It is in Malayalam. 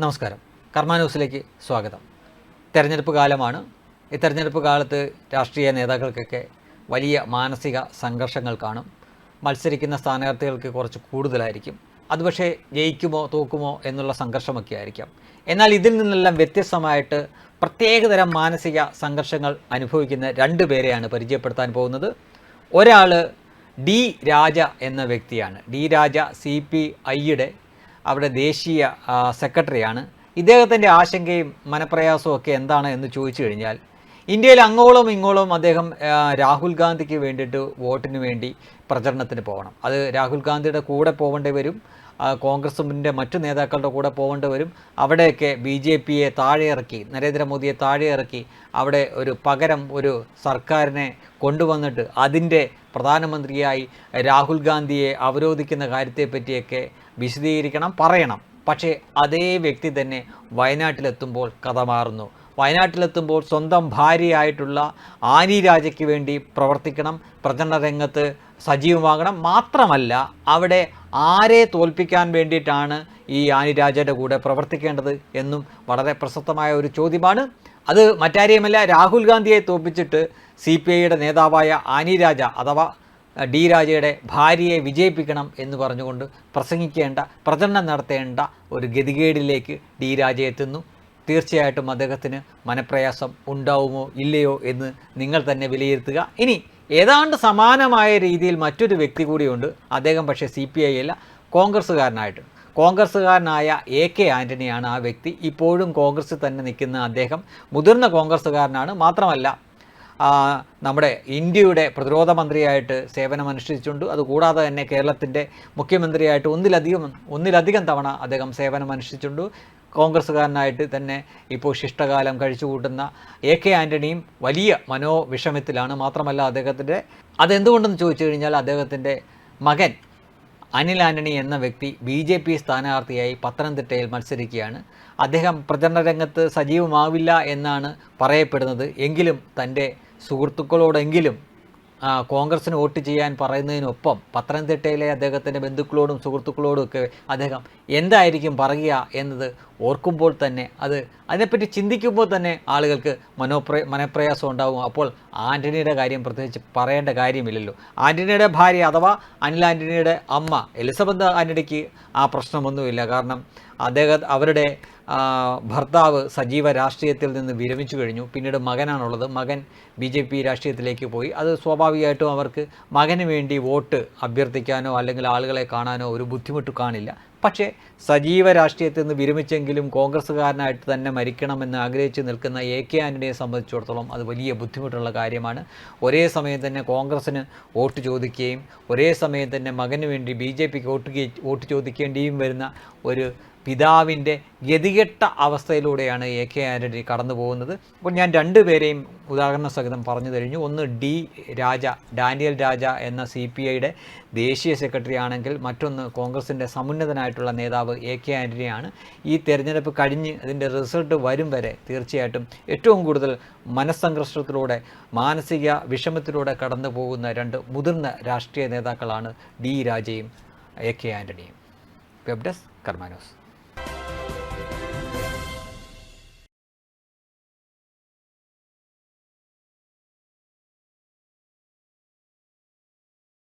നമസ്കാരം. കർമ്മ ന്യൂസിലേക്ക് സ്വാഗതം. തെരഞ്ഞെടുപ്പ് കാലമാണ്. ഈ തെരഞ്ഞെടുപ്പ് കാലത്ത് രാഷ്ട്രീയ നേതാക്കൾക്കൊക്കെ വലിയ മാനസിക സംഘർഷങ്ങൾ കാണും. മത്സരിക്കുന്ന സ്ഥാനാർത്ഥികൾക്ക് കുറച്ച് കൂടുതലായിരിക്കും. അത് പക്ഷേ ജയിക്കുമോ തോക്കുമോ എന്നുള്ള സംഘർഷമൊക്കെ ആയിരിക്കാം. എന്നാൽ ഇതിൽ നിന്നെല്ലാം വ്യത്യസ്തമായിട്ട് പ്രത്യേകതരം മാനസിക സംഘർഷങ്ങൾ അനുഭവിക്കുന്ന രണ്ട് പേരെയാണ് പരിചയപ്പെടുത്താൻ പോകുന്നത്. ഒരാൾ ഡി രാജ എന്ന വ്യക്തിയാണ്. ഡി രാജ സി പി ഐയുടെ അവിടെ ദേശീയ സെക്രട്ടറിയാണ്. ഇദ്ദേഹത്തിന്റെ ആശങ്കയും മനപ്രയാസവും ഒക്കെ എന്താണ് എന്ന് ചോദിച്ചു കഴിഞ്ഞാൽ ഇന്ത്യയിൽ അങ്ങോളം ഇങ്ങോളം അദ്ദേഹം രാഹുൽ ഗാന്ധിക്ക് വേണ്ടിയിട്ട് വോട്ടിന് വേണ്ടി പ്രചരണത്തിന് പോകണം. അത് രാഹുൽ ഗാന്ധിയുടെ കൂടെ പോകേണ്ടി വരും. കോൺഗ്രസിന്റെ മറ്റു നേതാക്കളുടെ കൂടെ പോകേണ്ടി വരും. അവിടെയൊക്കെ ബി ജെ പിയെ താഴെ ഇറക്കി നരേന്ദ്രമോദിയെ താഴെ ഇറക്കി അവിടെ ഒരു പകരം ഒരു സർക്കാരിനെ കൊണ്ടുവന്നിട്ട് അതിന്റെ പ്രധാനമന്ത്രിയായി രാഹുൽ ഗാന്ധിയെ അവരോധിക്കുന്ന കാര്യത്തെപ്പറ്റിയൊക്കെ വിശദീകരിക്കണം പറയണം. പക്ഷേ അതേ വ്യക്തി തന്നെ വയനാട്ടിലെത്തുമ്പോൾ കഥ മാറുന്നു. വയനാട്ടിലെത്തുമ്പോൾ സ്വന്തം ഭാര്യയായിട്ടുള്ള ആനി രാജയ്ക്ക് വേണ്ടി പ്രവർത്തിക്കണം പ്രചരണ രംഗത്ത് സജീവമാകണം മാത്രമല്ല അവിടെ ആരെ തോൽപ്പിക്കാൻ വേണ്ടിയിട്ടാണ് ഈ ആനി രാജയുടെ കൂടെ പ്രവർത്തിക്കേണ്ടത് എന്നും വളരെ പ്രസക്തമായ ഒരു ചോദ്യമാണ്. അത് മറ്റാരെയുമല്ല രാഹുൽ ഗാന്ധിയെ തോൽപ്പിച്ചിട്ട് സി പി ഐയുടെ നേതാവായ ആനി രാജ അഥവാ ഡി രാജയുടെ ഭാര്യയെ വിജയിപ്പിക്കണം എന്ന് പറഞ്ഞുകൊണ്ട് പ്രസംഗിക്കേണ്ട പ്രചരണം നടത്തേണ്ട ഒരു ഗതികേടിലേക്ക് ഡി രാജ എത്തുന്നു. തീർച്ചയായിട്ടും അദ്ദേഹത്തിന് മനപ്രയാസം ഉണ്ടാവുമോ ഇല്ലയോ എന്ന് നിങ്ങൾ തന്നെ വിലയിരുത്തുക. ഇനി ഏതാണ്ട് സമാനമായ രീതിയിൽ മറ്റൊരു വ്യക്തി കൂടിയുണ്ട്. അദ്ദേഹം പക്ഷേ സി പി ഐ അല്ല കോൺഗ്രസ്സുകാരനായിട്ട്. കോൺഗ്രസ്സുകാരനായ എ കെ ആന്റണിയാണ് ആ വ്യക്തി. ഇപ്പോഴും കോൺഗ്രസ്സിൽ തന്നെ നിൽക്കുന്ന അദ്ദേഹം മുതിർന്ന കോൺഗ്രസ്സുകാരനാണ്. മാത്രമല്ല നമ്മുടെ ഇന്ത്യയുടെ പ്രതിരോധ മന്ത്രിയായിട്ട് സേവനമനുഷ്ഠിച്ചിട്ടുണ്ട്. അതുകൂടാതെ തന്നെ കേരളത്തിന്റെ മുഖ്യമന്ത്രിയായിട്ട് ഒന്നിലധികം ഒന്നിലധികം തവണ അദ്ദേഹം സേവനമനുഷ്ഠിച്ചിട്ടുണ്ട്. കോൺഗ്രസ്സുകാരനായിട്ട് തന്നെ ഇപ്പോൾ ശിഷ്ടകാലം കഴിച്ചു കൂട്ടുന്ന എ കെ ആന്റണിയും വലിയ മനോവിഷമത്തിലാണ്. മാത്രമല്ല അദ്ദേഹത്തിന്റെ അതെന്തുകൊണ്ടെന്ന് ചോദിച്ചു കഴിഞ്ഞാൽ അദ്ദേഹത്തിന്റെ മകൻ അനിൽ ആന്റണി എന്ന വ്യക്തി ബി ജെ പി സ്ഥാനാർത്ഥിയായി പത്തനംതിട്ടയിൽ മത്സരിക്കുകയാണ്. അദ്ദേഹം പ്രചരണ രംഗത്ത് സജീവമാവില്ല എന്നാണ് പറയപ്പെടുന്നത്. എങ്കിലും തന്റെ സുഹൃത്തുക്കളോടെങ്കിലും ആ, കോൺഗ്രസ്സിന് വോട്ട് ചെയ്യാൻ പറയുന്നതിനൊപ്പം പത്തനംതിട്ടയിലെ അദ്ദേഹത്തിന്റെ ബന്ധുക്കളോടും സുഹൃത്തുക്കളോടും ഒക്കെ അദ്ദേഹം എന്തായിരിക്കും പറയുക എന്നത് ഓർക്കുമ്പോൾ തന്നെ അത് അതിനെപ്പറ്റി ചിന്തിക്കുമ്പോൾ തന്നെ ആളുകൾക്ക് മനോപ്ര മനപ്രയാസം ഉണ്ടാകും അപ്പോൾ ആന്റണിയുടെ കാര്യം പ്രത്യേകിച്ച് പറയേണ്ട കാര്യമില്ലല്ലോ. ആന്റണിയുടെ ഭാര്യ അഥവാ അനിൽ ആന്റണിയുടെ അമ്മ എലിസബത്ത് ആന്റണിക്ക് ആ പ്രശ്നമൊന്നുമില്ല. കാരണം അദ്ദേഹം അവരുടെ ഭർത്താവ് സജീവ രാഷ്ട്രീയത്തിൽ നിന്ന് വിരമിച്ചു കഴിഞ്ഞു. പിന്നീട് മകനാണുള്ളത്. മകൻ ബി ജെ പി രാഷ്ട്രീയത്തിലേക്ക് പോയി. അത് സ്വാഭാവികമായിട്ടും അവർക്ക് മകന് വേണ്ടി വോട്ട് അഭ്യർത്ഥിക്കാനോ അല്ലെങ്കിൽ ആളുകളെ കാണാനോ ഒരു ബുദ്ധിമുട്ട് കാണില്ല. പക്ഷേ സജീവ രാഷ്ട്രീയത്തിൽ നിന്ന് വിരമിച്ചെങ്കിലും കോൺഗ്രസ്സുകാരനായിട്ട് തന്നെ മരിക്കണമെന്ന് ആഗ്രഹിച്ച് നിൽക്കുന്ന എ കെ ആന്റണിയെ സംബന്ധിച്ചിടത്തോളം അത് വലിയ ബുദ്ധിമുട്ടുള്ള കാര്യമാണ്. ഒരേ സമയം തന്നെ കോൺഗ്രസ്സിന് വോട്ട് ചോദിക്കുകയും ഒരേ സമയം തന്നെ മകന് വേണ്ടി ബി ജെ പിക്ക് വോട്ട് വോട്ട് ചോദിക്കേണ്ടിയും വരുന്ന ഒരു പിതാവിന്റെ ഗതികെട്ട അവസ്ഥയിലൂടെയാണ് എ കെ ആന്റണി കടന്നു പോകുന്നത് അപ്പോൾ ഞാൻ രണ്ടുപേരെയും ഉദാഹരണ സഹിതം പറഞ്ഞു കഴിഞ്ഞു ഒന്ന് ഡി രാജ ഡാനിയൽ രാജ എന്ന സി പി ഐയുടെ ദേശീയ സെക്രട്ടറി ആണെങ്കിൽ മറ്റൊന്ന് കോൺഗ്രസിന്റെ സമുന്നതനായിട്ടുള്ള നേതാവ് എ കെ ആന്റണിയാണ് ഈ തെരഞ്ഞെടുപ്പ് കഴിഞ്ഞ് അതിന്റെ റിസൾട്ട് വരും വരെ തീർച്ചയായിട്ടും ഏറ്റവും കൂടുതൽ മനസ്സംഘർഷത്തിലൂടെ മാനസിക വിഷമത്തിലൂടെ കടന്നു പോകുന്ന രണ്ട് മുതിർന്ന രാഷ്ട്രീയ നേതാക്കളാണ് ഡി രാജയും എ കെ ആന്റണിയും വെബ് ഡെസ്ക് കർമാനോസ്